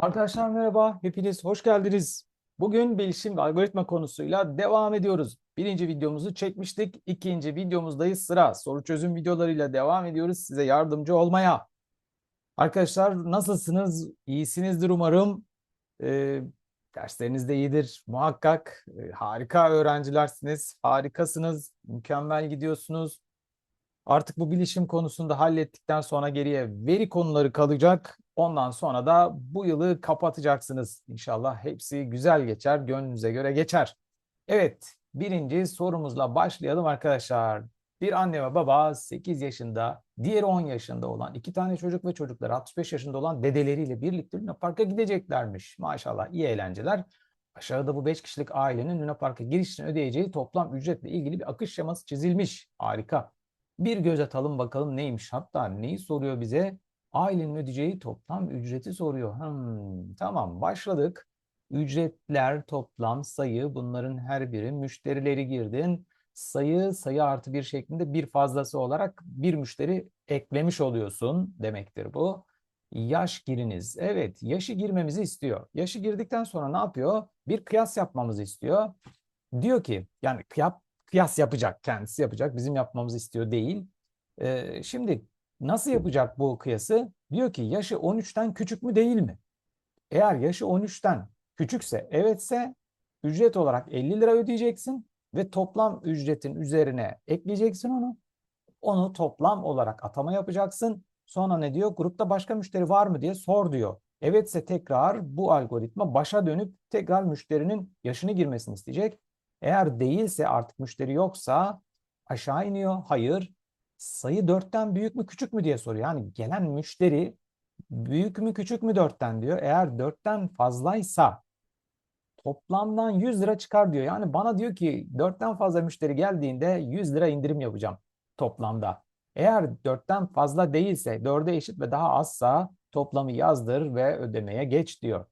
Arkadaşlar merhaba, hepiniz hoş geldiniz. Bugün bilişim ve algoritma konusuyla devam ediyoruz. Birinci videomuzu çekmiştik, ikinci videomuzdayız. Sıra soru çözüm videolarıyla devam ediyoruz size yardımcı olmaya. Arkadaşlar nasılsınız? İyisinizdir umarım. Ee, dersleriniz de iyidir muhakkak. Ee, harika öğrencilersiniz, harikasınız, mükemmel gidiyorsunuz. Artık bu bilişim konusunda hallettikten sonra geriye veri konuları kalacak. Ondan sonra da bu yılı kapatacaksınız. İnşallah hepsi güzel geçer, gönlünüze göre geçer. Evet, birinci sorumuzla başlayalım arkadaşlar. Bir anne ve baba 8 yaşında, diğeri 10 yaşında olan iki tane çocuk ve çocukları 65 yaşında olan dedeleriyle birlikte Luna Park'a gideceklermiş. Maşallah iyi eğlenceler. Aşağıda bu 5 kişilik ailenin Luna Park'a giriş için ödeyeceği toplam ücretle ilgili bir akış şeması çizilmiş. Harika. Bir göz atalım bakalım neymiş. Hatta neyi soruyor bize? Ailenin ödeyeceği toplam ücreti soruyor. Hmm, tamam başladık. Ücretler, toplam, sayı bunların her biri müşterileri girdin. Sayı, sayı artı bir şeklinde bir fazlası olarak bir müşteri eklemiş oluyorsun demektir bu. Yaş giriniz. Evet, yaşı girmemizi istiyor. Yaşı girdikten sonra ne yapıyor? Bir kıyas yapmamızı istiyor. Diyor ki yani kıyas, kıyas yapacak, kendisi yapacak. Bizim yapmamızı istiyor değil. Ee, şimdi nasıl yapacak bu kıyası? Diyor ki yaşı 13'ten küçük mü değil mi? Eğer yaşı 13'ten küçükse, evetse ücret olarak 50 lira ödeyeceksin ve toplam ücretin üzerine ekleyeceksin onu. Onu toplam olarak atama yapacaksın. Sonra ne diyor? Grupta başka müşteri var mı diye sor diyor. Evetse tekrar bu algoritma başa dönüp tekrar müşterinin yaşını girmesini isteyecek. Eğer değilse artık müşteri yoksa aşağı iniyor. Hayır. Sayı 4'ten büyük mü küçük mü diye soruyor. Yani gelen müşteri büyük mü küçük mü 4'ten diyor. Eğer 4'ten fazlaysa toplamdan 100 lira çıkar diyor. Yani bana diyor ki 4'ten fazla müşteri geldiğinde 100 lira indirim yapacağım toplamda. Eğer 4'ten fazla değilse 4'e eşit ve daha azsa toplamı yazdır ve ödemeye geç diyor.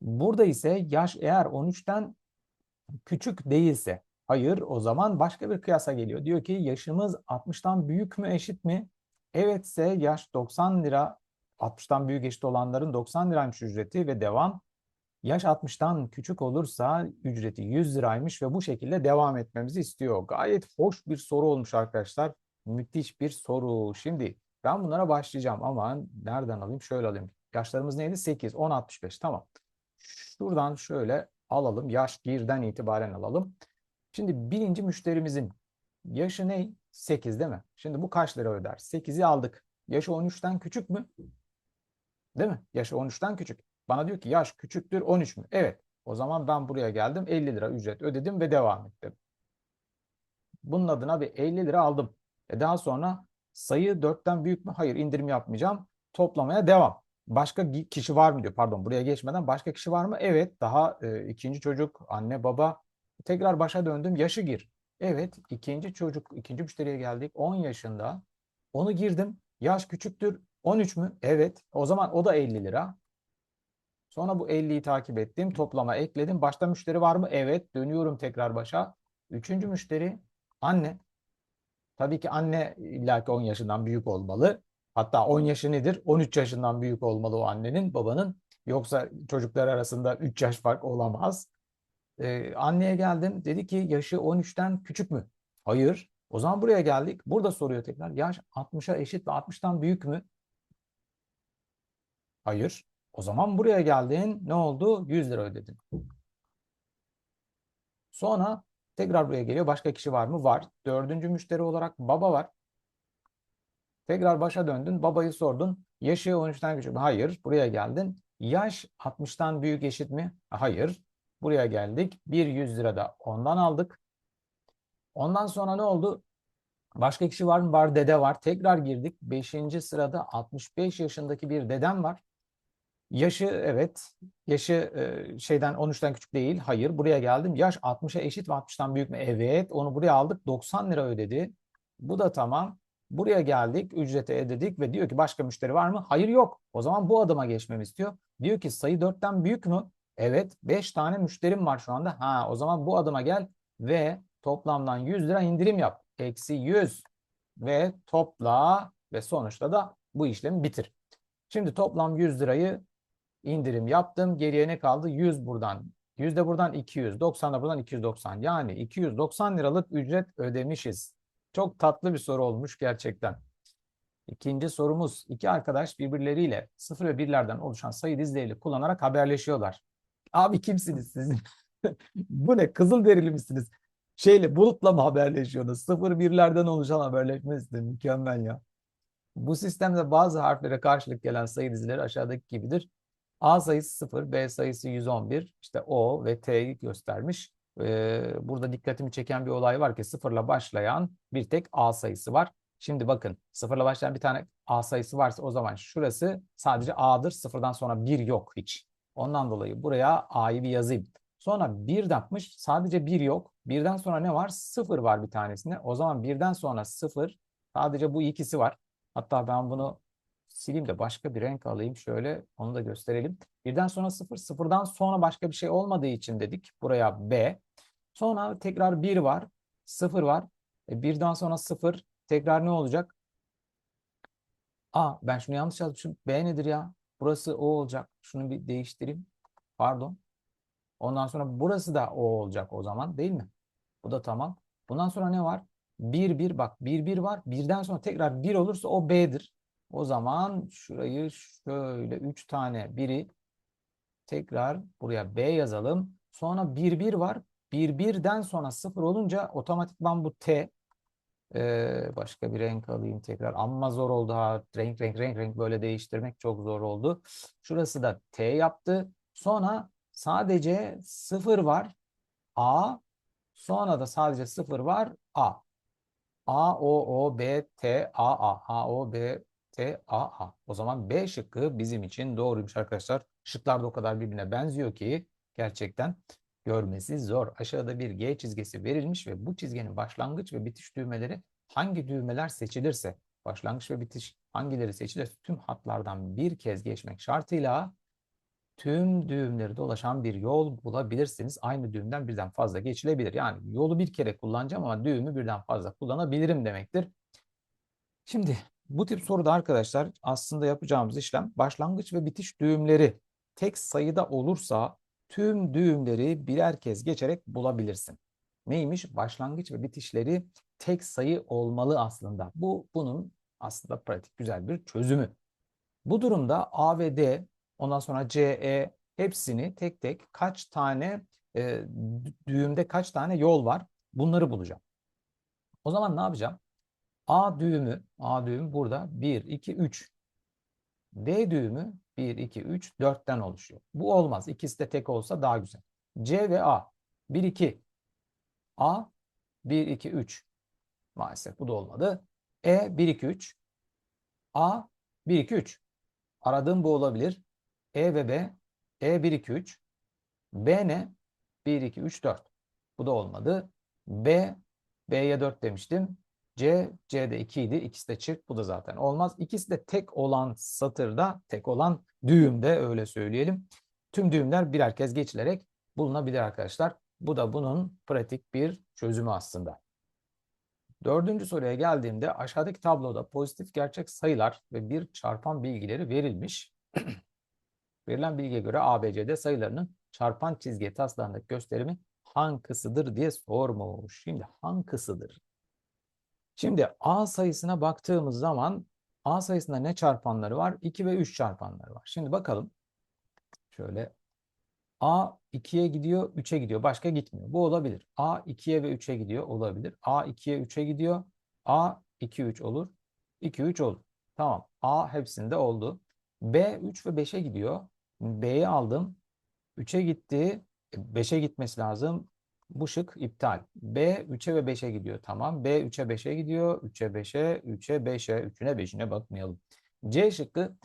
Burada ise yaş eğer 13'ten küçük değilse hayır o zaman başka bir kıyasa geliyor. Diyor ki yaşımız 60'tan büyük mü eşit mi? Evetse yaş 90 lira 60'tan büyük eşit olanların 90 liraymış ücreti ve devam. Yaş 60'tan küçük olursa ücreti 100 liraymış ve bu şekilde devam etmemizi istiyor. Gayet hoş bir soru olmuş arkadaşlar. Müthiş bir soru. Şimdi ben bunlara başlayacağım ama nereden alayım? Şöyle alayım. Yaşlarımız neydi? 8, 10, 65. Tamam. Şuradan şöyle alalım. Yaş girden itibaren alalım. Şimdi birinci müşterimizin yaşı ne? 8 değil mi? Şimdi bu kaç lira öder? 8'i aldık. Yaşı 13'ten küçük mü? Değil mi? Yaşı 13'ten küçük. Bana diyor ki yaş küçüktür 13 mü? Evet. O zaman ben buraya geldim 50 lira ücret ödedim ve devam ettim. Bunun adına bir 50 lira aldım. E daha sonra sayı 4'ten büyük mü? Hayır indirim yapmayacağım. Toplamaya devam. Başka kişi var mı diyor. Pardon buraya geçmeden başka kişi var mı? Evet daha e, ikinci çocuk anne baba. Tekrar başa döndüm yaşı gir. Evet ikinci çocuk ikinci müşteriye geldik 10 yaşında. Onu girdim. Yaş küçüktür 13 mü? Evet. O zaman o da 50 lira. Sonra bu 50'yi takip ettim. Toplama ekledim. Başta müşteri var mı? Evet. Dönüyorum tekrar başa. Üçüncü müşteri anne. Tabii ki anne illaki 10 yaşından büyük olmalı. Hatta 10 yaşı nedir? 13 yaşından büyük olmalı o annenin, babanın. Yoksa çocuklar arasında 3 yaş fark olamaz. Ee, anneye geldim. Dedi ki yaşı 13'ten küçük mü? Hayır. O zaman buraya geldik. Burada soruyor tekrar. Yaş 60'a eşit ve 60'tan büyük mü? Hayır. O zaman buraya geldin. Ne oldu? 100 lira ödedin. Sonra tekrar buraya geliyor. Başka kişi var mı? Var. Dördüncü müşteri olarak baba var. Tekrar başa döndün. Babayı sordun. Yaşı 13'ten küçük mü? Hayır. Buraya geldin. Yaş 60'tan büyük eşit mi? Hayır. Buraya geldik. Bir 100 lira da ondan aldık. Ondan sonra ne oldu? Başka kişi var mı? Var. Dede var. Tekrar girdik. Beşinci sırada 65 yaşındaki bir dedem var. Yaşı evet. Yaşı e, şeyden 13'ten küçük değil. Hayır. Buraya geldim. Yaş 60'a eşit ve 60'tan büyük mü? Evet. Onu buraya aldık. 90 lira ödedi. Bu da tamam. Buraya geldik. Ücreti ödedik ve diyor ki başka müşteri var mı? Hayır yok. O zaman bu adıma geçmemi istiyor. Diyor ki sayı 4'ten büyük mü? Evet. 5 tane müşterim var şu anda. Ha o zaman bu adıma gel ve toplamdan 100 lira indirim yap. Eksi 100 ve topla ve sonuçta da bu işlemi bitir. Şimdi toplam 100 lirayı indirim yaptım. Geriye ne kaldı? 100 buradan. 100 de buradan 200. 90 da buradan 290. Yani 290 liralık ücret ödemişiz. Çok tatlı bir soru olmuş gerçekten. İkinci sorumuz. iki arkadaş birbirleriyle 0 ve 1'lerden oluşan sayı dizileriyle kullanarak haberleşiyorlar. Abi kimsiniz siz? Bu ne? Kızılderili misiniz? Şeyle bulutla mı haberleşiyorsunuz? 0 birlerden oluşan haberleşme sistemi. Mükemmel ya. Bu sistemde bazı harflere karşılık gelen sayı dizileri aşağıdaki gibidir. A sayısı 0, B sayısı 111, işte O ve T'yi göstermiş. Ee, burada dikkatimi çeken bir olay var ki sıfırla başlayan bir tek A sayısı var. Şimdi bakın sıfırla başlayan bir tane A sayısı varsa o zaman şurası sadece A'dır. Sıfırdan sonra 1 yok hiç. Ondan dolayı buraya A'yı bir yazayım. Sonra 1 yapmış. Sadece 1 yok. Birden sonra ne var? 0 var bir tanesinde. O zaman birden sonra 0 sadece bu ikisi var. Hatta ben bunu sileyim de başka bir renk alayım. Şöyle onu da gösterelim. Birden sonra 0, sıfırdan sonra başka bir şey olmadığı için dedik. Buraya B. Sonra tekrar 1 var. 0 var. E, birden sonra 0. Tekrar ne olacak? A. Ben şunu yanlış yazmışım. B nedir ya? Burası O olacak. Şunu bir değiştireyim. Pardon. Ondan sonra burası da O olacak o zaman değil mi? Bu da tamam. Bundan sonra ne var? 1, 1 bak 1, 1 var. Birden sonra tekrar 1 olursa o B'dir. O zaman şurayı şöyle 3 tane biri tekrar buraya B yazalım. Sonra 1, 1 var. 1, 1'den sonra 0 olunca otomatikman bu T. Ee, başka bir renk alayım tekrar. Amma zor oldu ha. Renk renk renk renk böyle değiştirmek çok zor oldu. Şurası da T yaptı. Sonra sadece 0 var. A. Sonra da sadece 0 var. A. A, O, O, B, T, A, A. A, O, B, T, A, A. O zaman B şıkkı bizim için doğruymuş arkadaşlar. Şıklar da o kadar birbirine benziyor ki gerçekten görmesi zor. Aşağıda bir G çizgisi verilmiş ve bu çizginin başlangıç ve bitiş düğmeleri hangi düğmeler seçilirse başlangıç ve bitiş hangileri seçilirse tüm hatlardan bir kez geçmek şartıyla tüm düğümleri dolaşan bir yol bulabilirsiniz. Aynı düğümden birden fazla geçilebilir. Yani yolu bir kere kullanacağım ama düğümü birden fazla kullanabilirim demektir. Şimdi bu tip soruda arkadaşlar aslında yapacağımız işlem başlangıç ve bitiş düğümleri tek sayıda olursa tüm düğümleri birer kez geçerek bulabilirsin. Neymiş? Başlangıç ve bitişleri tek sayı olmalı aslında. Bu bunun aslında pratik güzel bir çözümü. Bu durumda A ve D ondan sonra C, E hepsini tek tek kaç tane e, düğümde kaç tane yol var bunları bulacağım. O zaman ne yapacağım? A düğümü, A düğümü burada 1, 2, 3. D düğümü 1, 2, 3, 4'ten oluşuyor. Bu olmaz. İkisi de tek olsa daha güzel. C ve A. 1, 2. A 1, 2, 3. Maalesef bu da olmadı. E 1, 2, 3. A 1, 2, 3. Aradığım bu olabilir. E ve B. E 1, 2, 3. B ne? 1, 2, 3, 4. Bu da olmadı. B, B'ye 4 demiştim. C, C'de 2 idi. İkisi de çift. Bu da zaten olmaz. İkisi de tek olan satırda, tek olan düğümde öyle söyleyelim. Tüm düğümler birer kez geçilerek bulunabilir arkadaşlar. Bu da bunun pratik bir çözümü aslında. Dördüncü soruya geldiğimde aşağıdaki tabloda pozitif gerçek sayılar ve bir çarpan bilgileri verilmiş. Verilen bilgiye göre ABCD sayılarının çarpan çizgi taslarındaki gösterimi hangisidir diye sormuş. Şimdi hangisidir? Şimdi A sayısına baktığımız zaman A sayısında ne çarpanları var? 2 ve 3 çarpanları var. Şimdi bakalım. Şöyle A 2'ye gidiyor, 3'e gidiyor. Başka gitmiyor. Bu olabilir. A 2'ye ve 3'e gidiyor. Olabilir. A 2'ye, 3'e gidiyor. A 2, 3 olur. 2, 3 olur. Tamam. A hepsinde oldu. B 3 ve 5'e gidiyor. B'yi aldım. 3'e gitti. 5'e gitmesi lazım. Bu şık iptal. B 3'e ve 5'e gidiyor. Tamam. B 3'e 5'e gidiyor. 3'e 5'e, 3'e 5'e, 3'üne 5'ine bakmayalım. C şıkkı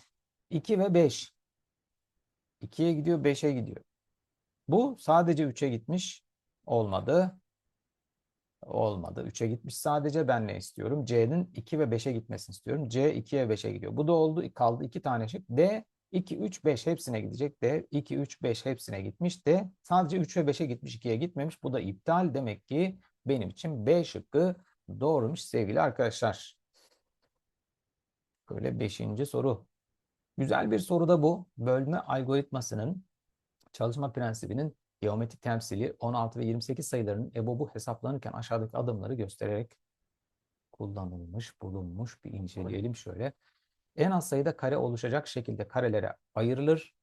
2 ve 5. 2'ye gidiyor, 5'e gidiyor. Bu sadece 3'e gitmiş. Olmadı. Olmadı. 3'e gitmiş sadece ben ne istiyorum? C'nin 2 ve 5'e gitmesini istiyorum. C 2'ye 5'e gidiyor. Bu da oldu. Kaldı 2 tane şık. D 2, 3, 5 hepsine gidecek. D 2, 3, 5 hepsine gitmiş. D sadece 3 ve 5'e gitmiş. 2'ye gitmemiş. Bu da iptal. Demek ki benim için B şıkkı doğrumuş sevgili arkadaşlar. Böyle 5. soru. Güzel bir soru da bu. Bölme algoritmasının çalışma prensibinin geometrik temsili 16 ve 28 sayılarının EBOB'u hesaplanırken aşağıdaki adımları göstererek kullanılmış, bulunmuş. Bir inceleyelim şöyle. En az sayıda kare oluşacak şekilde karelere ayrılır.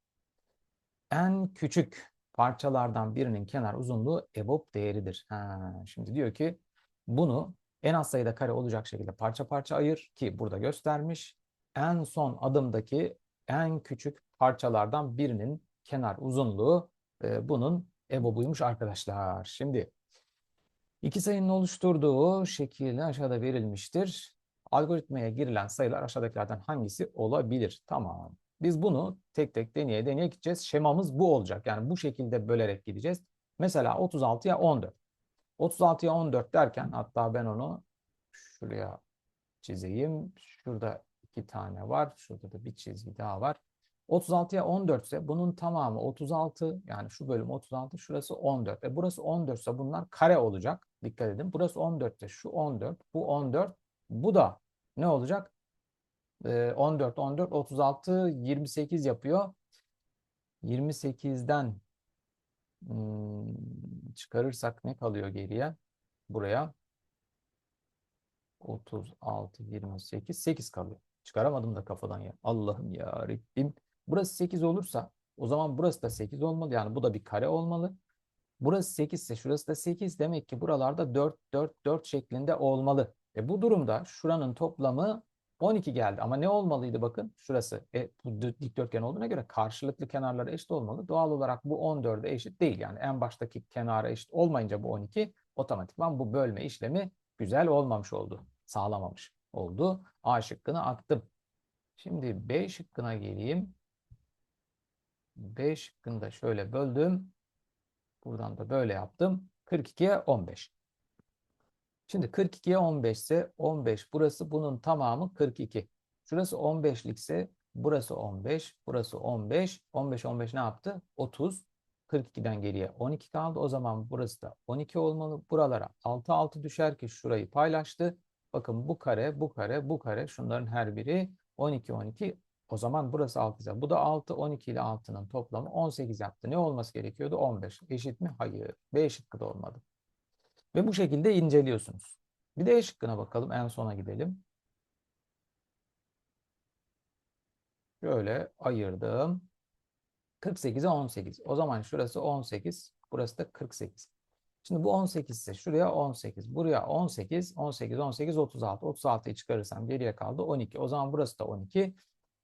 En küçük parçalardan birinin kenar uzunluğu EBOB değeridir. Ha, şimdi diyor ki bunu en az sayıda kare olacak şekilde parça parça ayır ki burada göstermiş. En son adımdaki en küçük parçalardan birinin kenar uzunluğu e, bunun EBOB'uymuş arkadaşlar. Şimdi iki sayının oluşturduğu şekilde aşağıda verilmiştir. Algoritmaya girilen sayılar aşağıdakilerden hangisi olabilir? Tamam. Biz bunu tek tek deneye deneye gideceğiz. Şemamız bu olacak. Yani bu şekilde bölerek gideceğiz. Mesela 36'ya 14. 36'ya 14 derken hatta ben onu şuraya çizeyim. Şurada iki tane var. Şurada da bir çizgi daha var. 36'ya 14 ise bunun tamamı 36 yani şu bölüm 36 şurası 14. E burası 14 ise bunlar kare olacak. Dikkat edin. Burası 14 ise şu 14 bu 14 bu da ne olacak? Ee, 14 14 36 28 yapıyor. 28'den hmm, çıkarırsak ne kalıyor geriye? Buraya 36 28 8 kalıyor. Çıkaramadım da kafadan ya. Allah'ım ya Rabbim. Burası 8 olursa o zaman burası da 8 olmalı. Yani bu da bir kare olmalı. Burası 8 ise şurası da 8. Demek ki buralarda 4, 4, 4 şeklinde olmalı. E bu durumda şuranın toplamı 12 geldi. Ama ne olmalıydı bakın şurası. E, bu dikdörtgen olduğuna göre karşılıklı kenarları eşit olmalı. Doğal olarak bu 14'e eşit değil. Yani en baştaki kenara eşit olmayınca bu 12 otomatikman bu bölme işlemi güzel olmamış oldu. Sağlamamış oldu. A şıkkını attım. Şimdi B şıkkına geleyim. B şıkkını da şöyle böldüm. Buradan da böyle yaptım. 42'ye 15. Şimdi 42'ye 15 ise 15 burası bunun tamamı 42. Şurası 15'lik ise burası 15, burası 15. 15 15 ne yaptı? 30. 42'den geriye 12 kaldı. O zaman burası da 12 olmalı. Buralara 6 6 düşer ki şurayı paylaştı. Bakın bu kare, bu kare, bu kare şunların her biri 12 12. O zaman burası 6 ise bu da 6 12 ile 6'nın toplamı 18 yaptı. Ne olması gerekiyordu? 15. Eşit mi? Hayır. B şıkkı da olmadı. Ve bu şekilde inceliyorsunuz. Bir de E şıkkına bakalım. En sona gidelim. Şöyle ayırdım. 48'e 18. O zaman şurası 18. Burası da 48. Şimdi bu 18 ise şuraya 18. Buraya 18. 18, 18, 36. 36'yı çıkarırsam geriye kaldı 12. O zaman burası da 12.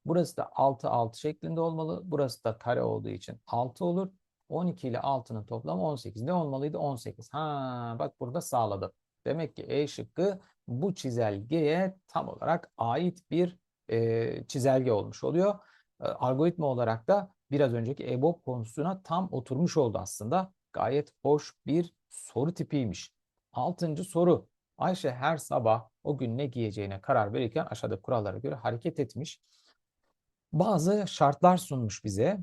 Burası da 6, 6 şeklinde olmalı. Burası da kare olduğu için 6 olur. 12 ile 6'nın toplamı 18. Ne olmalıydı? 18. Ha, bak burada sağladı. Demek ki E şıkkı bu çizelgeye tam olarak ait bir e, çizelge olmuş oluyor. E, algoritma olarak da biraz önceki EBOB konusuna tam oturmuş oldu aslında. Gayet hoş bir soru tipiymiş. Altıncı soru. Ayşe her sabah o gün ne giyeceğine karar verirken aşağıdaki kurallara göre hareket etmiş. Bazı şartlar sunmuş bize.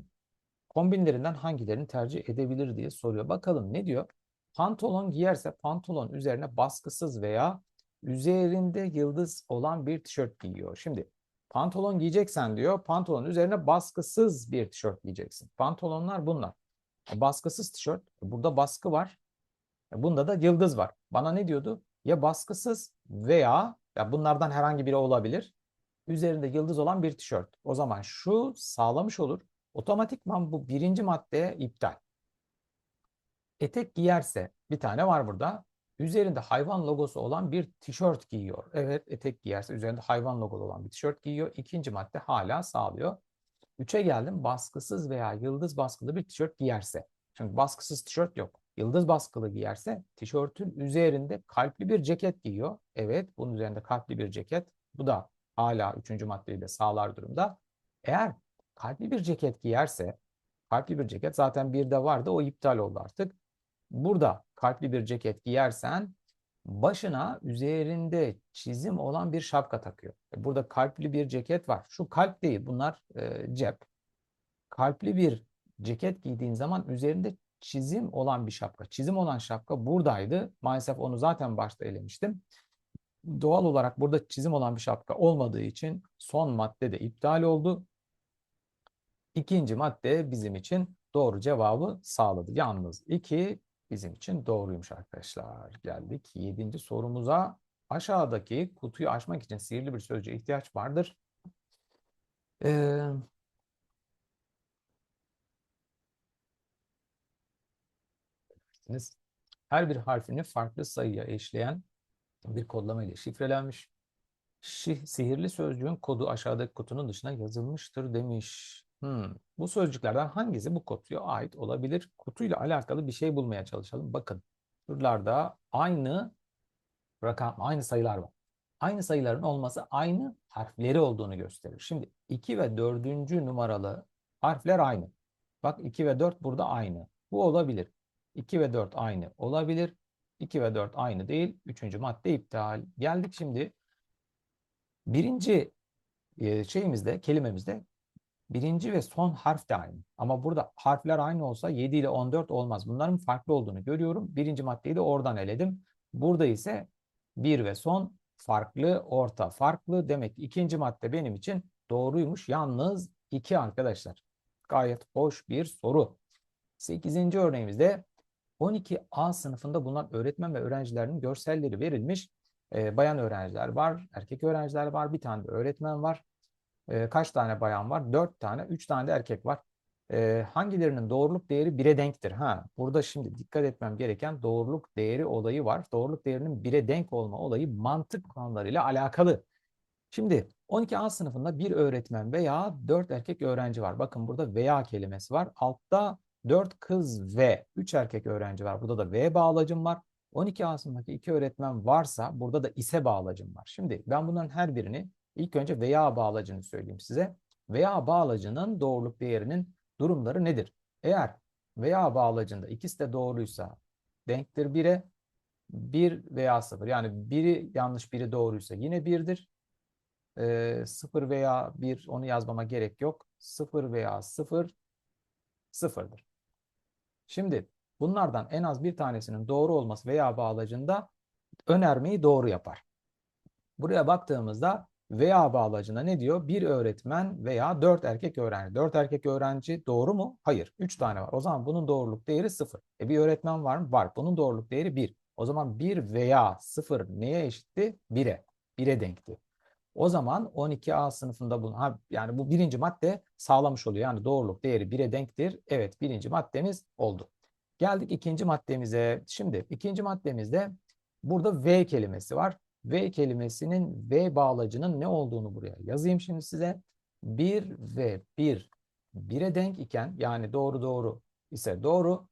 Kombinlerinden hangilerini tercih edebilir diye soruyor. Bakalım ne diyor? Pantolon giyerse pantolon üzerine baskısız veya üzerinde yıldız olan bir tişört giyiyor. Şimdi pantolon giyeceksen diyor pantolon üzerine baskısız bir tişört giyeceksin. Pantolonlar bunlar. Baskısız tişört. Burada baskı var. Bunda da yıldız var. Bana ne diyordu? Ya baskısız veya ya bunlardan herhangi biri olabilir. Üzerinde yıldız olan bir tişört. O zaman şu sağlamış olur. Otomatikman bu birinci maddeye iptal. Etek giyerse bir tane var burada. Üzerinde hayvan logosu olan bir tişört giyiyor. Evet etek giyerse üzerinde hayvan logolu olan bir tişört giyiyor. İkinci madde hala sağlıyor. Üçe geldim baskısız veya yıldız baskılı bir tişört giyerse. Şimdi baskısız tişört yok. Yıldız baskılı giyerse tişörtün üzerinde kalpli bir ceket giyiyor. Evet bunun üzerinde kalpli bir ceket. Bu da hala üçüncü maddeyi de sağlar durumda. Eğer kalpli bir ceket giyerse kalpli bir ceket zaten bir de vardı o iptal oldu artık. Burada kalpli bir ceket giyersen başına üzerinde çizim olan bir şapka takıyor. E, burada kalpli bir ceket var. Şu kalp değil bunlar e, cep. Kalpli bir ceket giydiğin zaman üzerinde çizim olan bir şapka. Çizim olan şapka buradaydı. Maalesef onu zaten başta elemiştim. Doğal olarak burada çizim olan bir şapka olmadığı için son madde de iptal oldu. İkinci madde bizim için doğru cevabı sağladı. Yalnız 2 bizim için doğruymuş arkadaşlar. Geldik 7. sorumuza. Aşağıdaki kutuyu açmak için sihirli bir sözcüğe ihtiyaç vardır. Ee, her bir harfini farklı sayıya eşleyen bir kodlama ile şifrelenmiş. Şi, sihirli sözcüğün kodu aşağıdaki kutunun dışına yazılmıştır demiş. Hmm. Bu sözcüklerden hangisi bu kutuya ait olabilir? Kutuyla alakalı bir şey bulmaya çalışalım. Bakın buralarda aynı rakam, aynı sayılar var. Aynı sayıların olması aynı harfleri olduğunu gösterir. Şimdi 2 ve 4. numaralı harfler aynı. Bak 2 ve 4 burada aynı. Bu olabilir. 2 ve 4 aynı olabilir. 2 ve 4 aynı değil. Üçüncü madde iptal. Geldik şimdi birinci e, şeyimizde, kelimemizde birinci ve son harf de aynı. Ama burada harfler aynı olsa 7 ile 14 olmaz. Bunların farklı olduğunu görüyorum. Birinci maddeyi de oradan eledim. Burada ise bir ve son farklı, orta farklı. Demek ki ikinci madde benim için doğruymuş. Yalnız iki arkadaşlar. Gayet hoş bir soru. Sekizinci örneğimizde 12A sınıfında bulunan öğretmen ve öğrencilerin görselleri verilmiş. E, bayan öğrenciler var, erkek öğrenciler var, bir tane de öğretmen var. E, kaç tane bayan var? Dört tane, üç tane de erkek var. E, hangilerinin doğruluk değeri 1'e denktir? Ha, burada şimdi dikkat etmem gereken doğruluk değeri olayı var. Doğruluk değerinin 1'e denk olma olayı mantık konularıyla alakalı. Şimdi 12A sınıfında bir öğretmen veya 4 erkek öğrenci var. Bakın burada veya kelimesi var. Altta 4 kız ve 3 erkek öğrenci var. Burada da V bağlacım var. 12A sınıfındaki 2 öğretmen varsa burada da ise bağlacım var. Şimdi ben bunların her birini ilk önce veya bağlacını söyleyeyim size. Veya bağlacının doğruluk değerinin durumları nedir? Eğer veya bağlacında ikisi de doğruysa denktir 1'e 1 veya 0 yani biri yanlış biri doğruysa yine 1'dir. E, 0 veya 1 onu yazmama gerek yok. 0 veya 0 sıfırdır. Şimdi bunlardan en az bir tanesinin doğru olması veya bağlacında önermeyi doğru yapar. Buraya baktığımızda veya bağlacına ne diyor? Bir öğretmen veya dört erkek öğrenci. Dört erkek öğrenci doğru mu? Hayır. Üç tane var. O zaman bunun doğruluk değeri sıfır. E bir öğretmen var mı? Var. Bunun doğruluk değeri bir. O zaman bir veya sıfır neye eşitti? Bire. Bire denkti. O zaman 12A sınıfında bunu ha, yani bu birinci madde sağlamış oluyor. Yani doğruluk değeri 1'e denktir. Evet birinci maddemiz oldu. Geldik ikinci maddemize. Şimdi ikinci maddemizde burada V kelimesi var. V kelimesinin V bağlacının ne olduğunu buraya yazayım şimdi size. 1 ve 1 1'e denk iken yani doğru doğru ise doğru.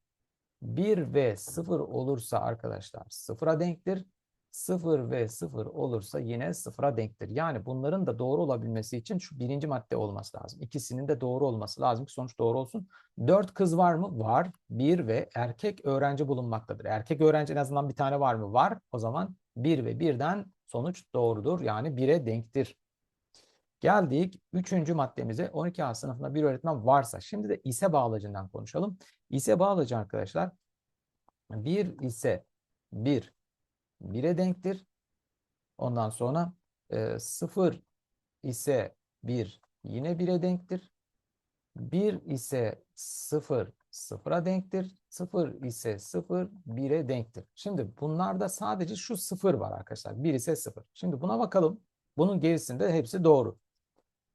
1 ve 0 olursa arkadaşlar 0'a denktir. 0 ve 0 olursa yine 0'a denktir. Yani bunların da doğru olabilmesi için şu birinci madde olması lazım. İkisinin de doğru olması lazım ki sonuç doğru olsun. 4 kız var mı? Var. 1 ve erkek öğrenci bulunmaktadır. Erkek öğrenci en azından bir tane var mı? Var. O zaman 1 ve 1'den sonuç doğrudur. Yani 1'e denktir. Geldik 3. maddemize 12A sınıfında bir öğretmen varsa. Şimdi de ise bağlacından konuşalım. İse bağlacı arkadaşlar 1 ise 1 1'e denktir. Ondan sonra e, 0 ise 1 yine 1'e denktir. 1 ise 0 sıfıra denktir. 0 ise 0 1'e denktir. Şimdi bunlarda sadece şu 0 var arkadaşlar. 1 ise 0. Şimdi buna bakalım. Bunun gerisinde hepsi doğru.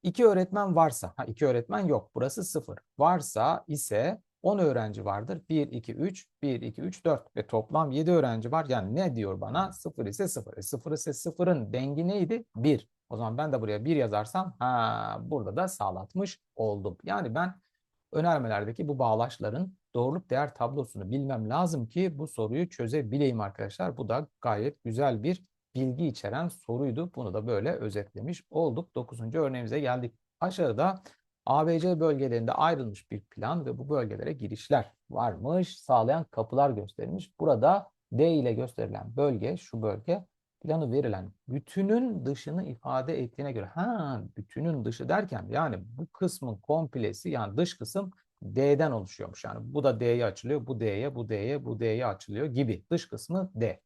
2 öğretmen varsa, ha 2 öğretmen yok. Burası 0. Varsa ise 10 öğrenci vardır. 1, 2, 3, 1, 2, 3, 4 ve toplam 7 öğrenci var. Yani ne diyor bana? 0 ise 0. E 0 ise 0'ın dengi neydi? 1. O zaman ben de buraya 1 yazarsam ha burada da sağlatmış oldum. Yani ben önermelerdeki bu bağlaçların doğruluk değer tablosunu bilmem lazım ki bu soruyu çözebileyim arkadaşlar. Bu da gayet güzel bir bilgi içeren soruydu. Bunu da böyle özetlemiş olduk. 9. örneğimize geldik. Aşağıda ABC bölgelerinde ayrılmış bir plan ve bu bölgelere girişler varmış. Sağlayan kapılar gösterilmiş. Burada D ile gösterilen bölge, şu bölge planı verilen bütünün dışını ifade ettiğine göre ha bütünün dışı derken yani bu kısmın komplesi yani dış kısım D'den oluşuyormuş. Yani bu da D'ye açılıyor, bu D'ye, bu D'ye, bu D'ye açılıyor gibi. Dış kısmı D.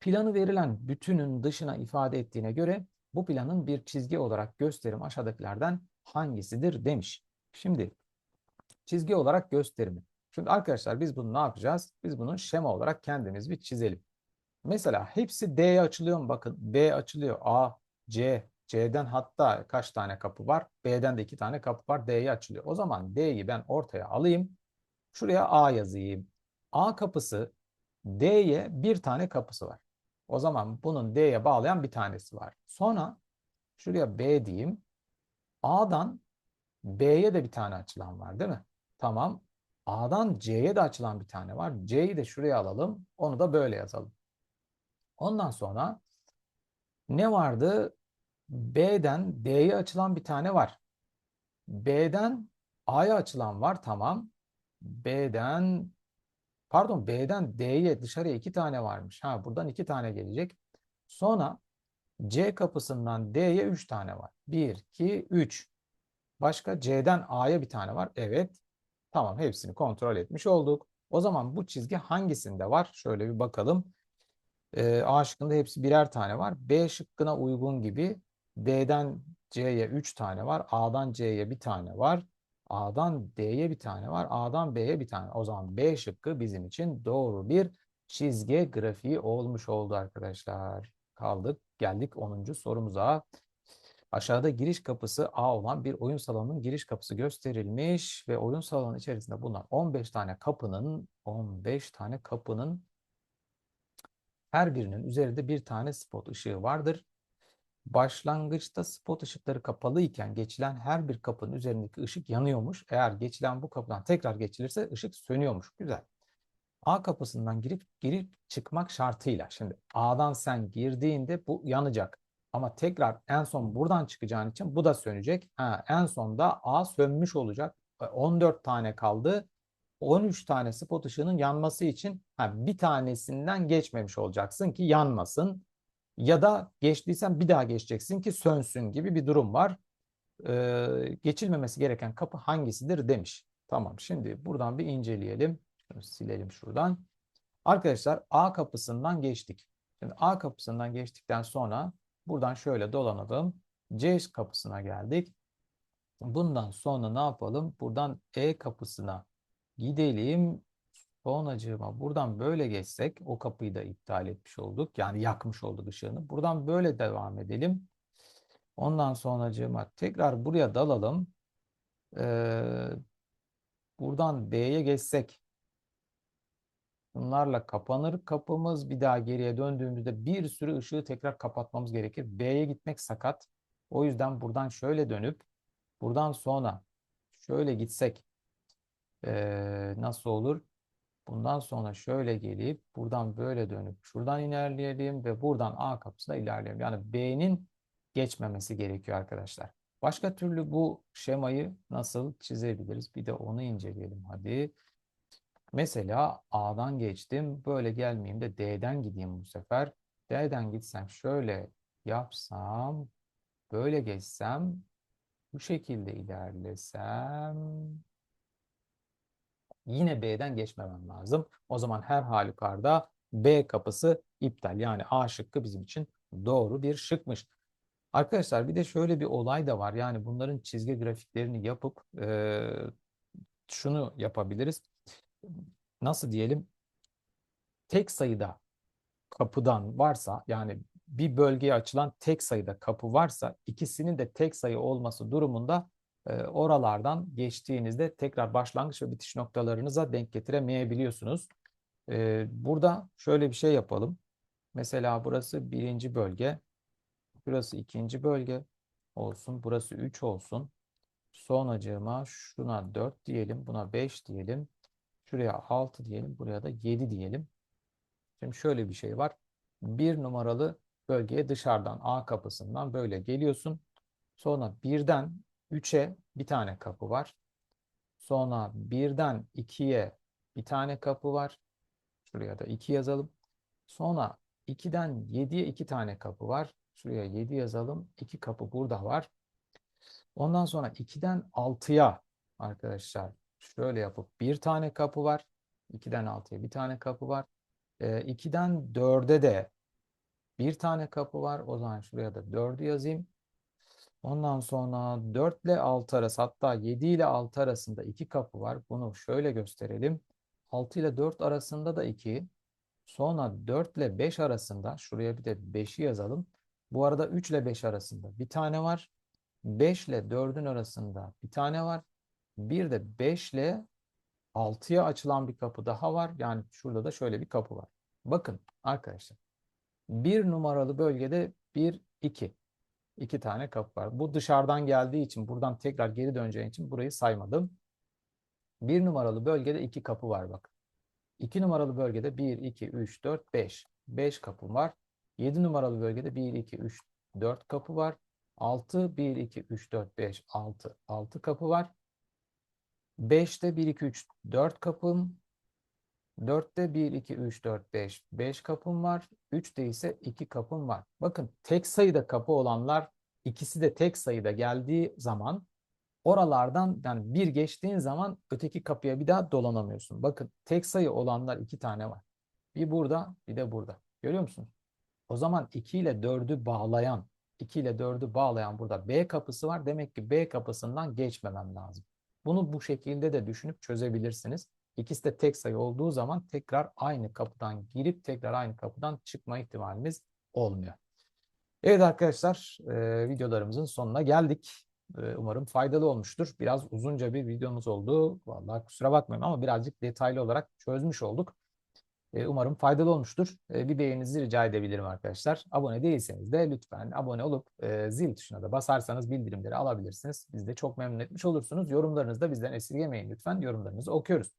Planı verilen bütünün dışına ifade ettiğine göre bu planın bir çizgi olarak gösterim aşağıdakilerden hangisidir demiş. Şimdi çizgi olarak gösterimi. Şimdi arkadaşlar biz bunu ne yapacağız? Biz bunu şema olarak kendimiz bir çizelim. Mesela hepsi D'ye açılıyor mu? Bakın B açılıyor. A, C, C'den hatta kaç tane kapı var? B'den de iki tane kapı var. D'ye açılıyor. O zaman D'yi ben ortaya alayım. Şuraya A yazayım. A kapısı D'ye bir tane kapısı var. O zaman bunun D'ye bağlayan bir tanesi var. Sonra şuraya B diyeyim. A'dan B'ye de bir tane açılan var değil mi? Tamam. A'dan C'ye de açılan bir tane var. C'yi de şuraya alalım. Onu da böyle yazalım. Ondan sonra ne vardı? B'den D'ye açılan bir tane var. B'den A'ya açılan var. Tamam. B'den pardon B'den D'ye dışarıya iki tane varmış. Ha buradan iki tane gelecek. Sonra C kapısından D'ye üç tane var. Bir, iki, üç. Başka C'den A'ya bir tane var. Evet. Tamam hepsini kontrol etmiş olduk. O zaman bu çizgi hangisinde var? Şöyle bir bakalım. Ee, A şıkkında hepsi birer tane var. B şıkkına uygun gibi D'den C'ye 3 tane var. A'dan C'ye bir tane var. A'dan D'ye bir tane var. A'dan B'ye bir tane. O zaman B şıkkı bizim için doğru bir çizgi grafiği olmuş oldu arkadaşlar. Kaldık. Geldik 10. sorumuza. Aşağıda giriş kapısı A olan bir oyun salonunun giriş kapısı gösterilmiş ve oyun salonu içerisinde bulunan 15 tane kapının 15 tane kapının her birinin üzerinde bir tane spot ışığı vardır. Başlangıçta spot ışıkları kapalı iken geçilen her bir kapının üzerindeki ışık yanıyormuş. Eğer geçilen bu kapıdan tekrar geçilirse ışık sönüyormuş. Güzel. A kapısından girip girip çıkmak şartıyla. Şimdi A'dan sen girdiğinde bu yanacak. Ama tekrar en son buradan çıkacağın için bu da sönecek. Ha, en sonda A sönmüş olacak. 14 tane kaldı. 13 tane spot ışığının yanması için ha, bir tanesinden geçmemiş olacaksın ki yanmasın. Ya da geçtiysen bir daha geçeceksin ki sönsün gibi bir durum var. Ee, geçilmemesi gereken kapı hangisidir demiş. Tamam şimdi buradan bir inceleyelim. Şunu silelim şuradan. Arkadaşlar A kapısından geçtik. Şimdi A kapısından geçtikten sonra buradan şöyle dolanalım. C kapısına geldik. Bundan sonra ne yapalım? Buradan E kapısına gidelim. Sonracığıma buradan böyle geçsek o kapıyı da iptal etmiş olduk. Yani yakmış olduk ışığını. Buradan böyle devam edelim. Ondan sonracığıma tekrar buraya dalalım. Ee, buradan B'ye geçsek bunlarla kapanır kapımız. Bir daha geriye döndüğümüzde bir sürü ışığı tekrar kapatmamız gerekir. B'ye gitmek sakat. O yüzden buradan şöyle dönüp buradan sonra şöyle gitsek nasıl olur? Bundan sonra şöyle gelip buradan böyle dönüp şuradan ilerleyelim ve buradan A kapısına ilerleyelim. Yani B'nin geçmemesi gerekiyor arkadaşlar. Başka türlü bu şemayı nasıl çizebiliriz? Bir de onu inceleyelim hadi. Mesela A'dan geçtim. Böyle gelmeyeyim de D'den gideyim bu sefer. D'den gitsem şöyle yapsam, böyle geçsem, bu şekilde ilerlesem yine B'den geçmemem lazım. O zaman her halükarda B kapısı iptal. Yani A şıkkı bizim için doğru bir şıkmış. Arkadaşlar bir de şöyle bir olay da var. Yani bunların çizgi grafiklerini yapıp e, şunu yapabiliriz. Nasıl diyelim? Tek sayıda kapıdan varsa yani bir bölgeye açılan tek sayıda kapı varsa ikisinin de tek sayı olması durumunda oralardan geçtiğinizde tekrar başlangıç ve bitiş noktalarınıza denk getiremeyebiliyorsunuz. Burada şöyle bir şey yapalım. Mesela burası birinci bölge. Burası ikinci bölge olsun. Burası 3 olsun. Sonracığıma şuna 4 diyelim. Buna 5 diyelim. Şuraya 6 diyelim. Buraya da 7 diyelim. Şimdi şöyle bir şey var. Bir numaralı bölgeye dışarıdan A kapısından böyle geliyorsun. Sonra birden 3'e bir tane kapı var. Sonra birden 2'ye bir tane kapı var. Şuraya da 2 yazalım. Sonra 2'den 7'ye 2 tane kapı var. Şuraya 7 yazalım. 2 kapı burada var. Ondan sonra 2'den 6'ya arkadaşlar şöyle yapıp bir tane kapı var. 2'den 6'ya bir tane kapı var. 2'den 4'e de bir tane kapı var. O zaman şuraya da 4'ü yazayım. Ondan sonra 4 ile 6 arası hatta 7 ile 6 arasında iki kapı var. Bunu şöyle gösterelim. 6 ile 4 arasında da 2. Sonra 4 ile 5 arasında şuraya bir de 5'i yazalım. Bu arada 3 ile 5 arasında bir tane var. 5 ile 4'ün arasında bir tane var. Bir de 5 ile 6'ya açılan bir kapı daha var. Yani şurada da şöyle bir kapı var. Bakın arkadaşlar. Bir numaralı bölgede 1, 2. İki tane kapı var. Bu dışarıdan geldiği için buradan tekrar geri döneceğim için burayı saymadım. Bir numaralı bölgede iki kapı var bak. İki numaralı bölgede 1, 2, 3, 4, 5. 5 kapı var. 7 numaralı bölgede 1, 2, 3, 4 kapı var. 6, 1, 2, 3, 4, 5, 6. 6 kapı var. 5'te 1, 2, 3, 4 kapım. 4'te 1, 2, 3, 4, 5. 5 kapım var. 3'te ise 2 kapım var. Bakın tek sayıda kapı olanlar ikisi de tek sayıda geldiği zaman oralardan yani bir geçtiğin zaman öteki kapıya bir daha dolanamıyorsun. Bakın tek sayı olanlar iki tane var. Bir burada bir de burada. Görüyor musunuz? O zaman 2 ile 4'ü bağlayan 2 ile 4'ü bağlayan burada B kapısı var. Demek ki B kapısından geçmemem lazım. Bunu bu şekilde de düşünüp çözebilirsiniz. İkisi de tek sayı olduğu zaman tekrar aynı kapıdan girip tekrar aynı kapıdan çıkma ihtimalimiz olmuyor. Evet arkadaşlar e, videolarımızın sonuna geldik. E, umarım faydalı olmuştur. Biraz uzunca bir videomuz oldu. Vallahi kusura bakmayın ama birazcık detaylı olarak çözmüş olduk. E, umarım faydalı olmuştur. E, bir beğeninizi rica edebilirim arkadaşlar. Abone değilseniz de lütfen abone olup e, zil tuşuna da basarsanız bildirimleri alabilirsiniz. Biz de çok memnun etmiş olursunuz. Yorumlarınızı da bizden esirgemeyin lütfen. Yorumlarınızı okuyoruz.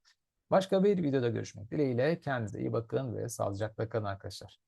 Başka bir videoda görüşmek dileğiyle. Kendinize iyi bakın ve sağlıcakla kalın arkadaşlar.